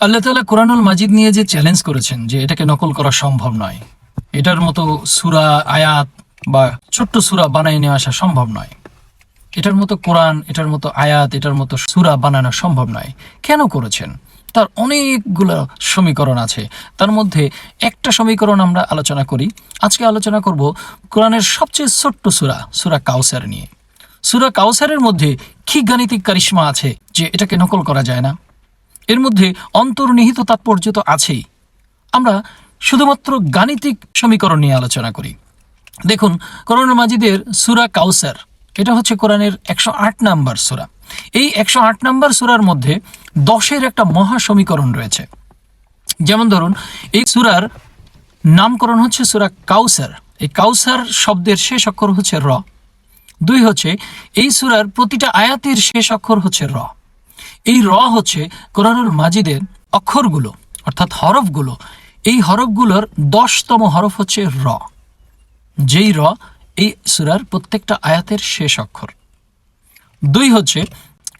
আল্লাহ তালা কোরআনুল মাজিদ নিয়ে যে চ্যালেঞ্জ করেছেন যে এটাকে নকল করা সম্ভব নয়, এটার মতো সুরা, আয়াত বা ছোট্ট সুরা বানাই নিয়ে আসা সম্ভব নয়। এটার মতো কোরআন, এটার মতো আয়াত, এটার মতো সুরা বানানো সম্ভব নয়। কেন করেছেন? তার অনেকগুলো সমীকরণ আছে। তার মধ্যে একটা সমীকরণ আমরা আলোচনা করি। আজকে আলোচনা করব কোরআনের সবচেয়ে ছোট্ট সুরা সুরা কাউসার নিয়ে। সুরা কাউসারের মধ্যে কি গাণিতিক কারিশ্মা আছে যে এটাকে নকল করা যায় না? এর মধ্যে অন্তর্নিহিত তাৎপর্য তো আছেই। আমরা শুধুমাত্র গাণিতিক সমীকরণ নিয়ে আলোচনা করি। দেখুন করোনা মাজিদের সুরা কাউসার, এটা হচ্ছে কোরআনের একশো আট নাম্বার সুরা। এই একশো আট নাম্বার সুরার মধ্যে দশের একটা মহা সমীকরণ রয়েছে। যেমন ধরুন, এই সুরার নামকরণ হচ্ছে সুরা কাউসার। এই কাউসার শব্দের শেষ অক্ষর হচ্ছে র। দুই হচ্ছে, এই সুরার প্রতিটা আয়াতের শেষ অক্ষর হচ্ছে র। এই র হচ্ছে কোরআনুল মাজিদের অক্ষরগুলো, অর্থাৎ হরফগুলো। এই হরফগুলোর দশতম হরফ হচ্ছে র। যেই র এই সুরার প্রত্যেকটা আয়াতের শেষ অক্ষর। দুই হচ্ছে,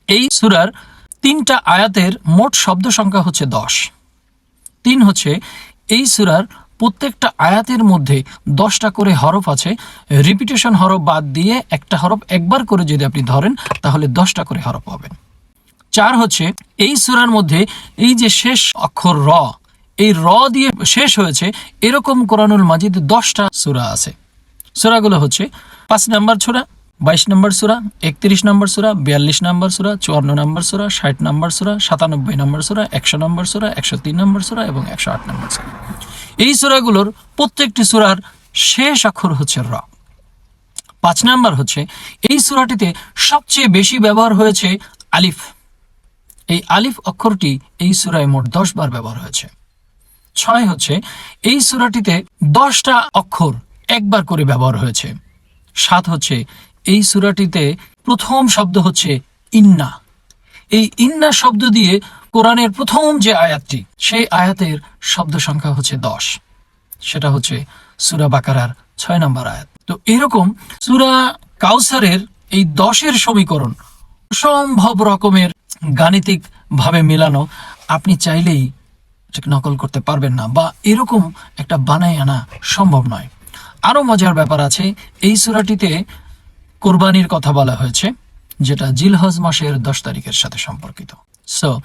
এই সুরার তিনটা আয়াতের মোট শব্দ সংখ্যা হচ্ছে দশ। তিন হচ্ছে, এই সুরার প্রত্যেকটা আয়াতের মধ্যে দশটা করে হরফ আছে। রিপিটেশন হরফ বাদ দিয়ে একটা হরফ একবার করে যদি আপনি ধরেন, তাহলে দশটা করে হরফ পাবেন। চার হচ্ছে, এই সুরার মধ্যে এই যে শেষ অক্ষর র, এই র দিয়ে শেষ হয়েছে, এরকম কোরআনুল মাজিদ দশটা সুরা আছে। সুরাগুলো হচ্ছে পাঁচ নম্বর সুরা, বাইশ নম্বর সুরা, একত্রিশ নম্বর সুরা, বিয়াল্লিশ নম্বর সুরা, চুয়ান্ন নম্বর সুরা, ষাট নম্বর সুরা, সাতানব্বই নম্বর সুরা, একশো নম্বর সুরা, একশো তিন নম্বর সুরা এবং একশো আট নম্বর সুরা। এই সুরাগুলোর প্রত্যেকটি সুরার শেষ অক্ষর হচ্ছে র। পাঁচ নাম্বার হচ্ছে, এই সুরাটিতে সবচেয়ে বেশি ব্যবহার হয়েছে আলিফ। এই আলিফ অক্ষরটি এই সুরায় মোট দশ বার ব্যবহার হয়েছে। ছয় হচ্ছে, এই সুরাটিতে দশটা অক্ষর একবার করে ব্যবহার হয়েছে। সাত হচ্ছে, এই সুরাটিতে প্রথম শব্দ হচ্ছে ইন্না। এই ইন্না শব্দ দিয়ে কোরআনের প্রথম যে আয়াতটি, সেই আয়াতের শব্দ সংখ্যা হচ্ছে দশ। সেটা হচ্ছে সুরা বাকারার ছয় নম্বর আয়াত। তো এরকম সুরা কাউসারের এই দশের সমীকরণ সম্ভব রকমের গাণিতিক ভাবে মেলানো, আপনি চাইলেই এটাকে নকল করতে পারবেন না বা এরকম একটা বানাই আনা সম্ভব নয়। আরও মজার ব্যাপার আছে, এই সুরাটিতে কোরবানির কথা বলা হয়েছে, যেটা জিলহজ মাসের দশ তারিখের সাথে সম্পর্কিত। সো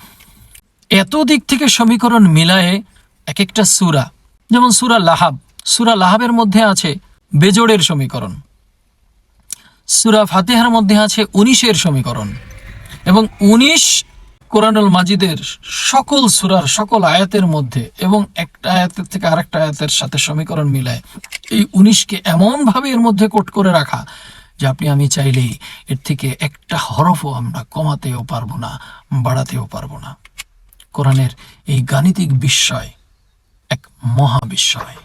এত দিক থেকে সমীকরণ মিলায়ে এক একটা সুরা, যেমন সুরা লাহাব, সুরা লাহাবের মধ্যে আছে বেজোড়ের সমীকরণ। সুরা ফাতেহার মধ্যে আছে উনিশের সমীকরণ। এবং উনিশ কোরআনুল মাজিদের সকল সুরার সকল আয়াতের মধ্যে এবং একটা আয়াতের থেকে আরেকটা আয়াতের সাথে সমীকরণ মিলায়, এই উনিশকে এমনভাবে এর মধ্যে কোট করে রাখা যে আপনি আমি চাইলেই এর থেকে একটা হরফও আমরা কমাতেও পারব না, বাড়াতেও পারব না। কোরআনের এই গাণিতিক বিস্ময় এক মহাবিস্ময়।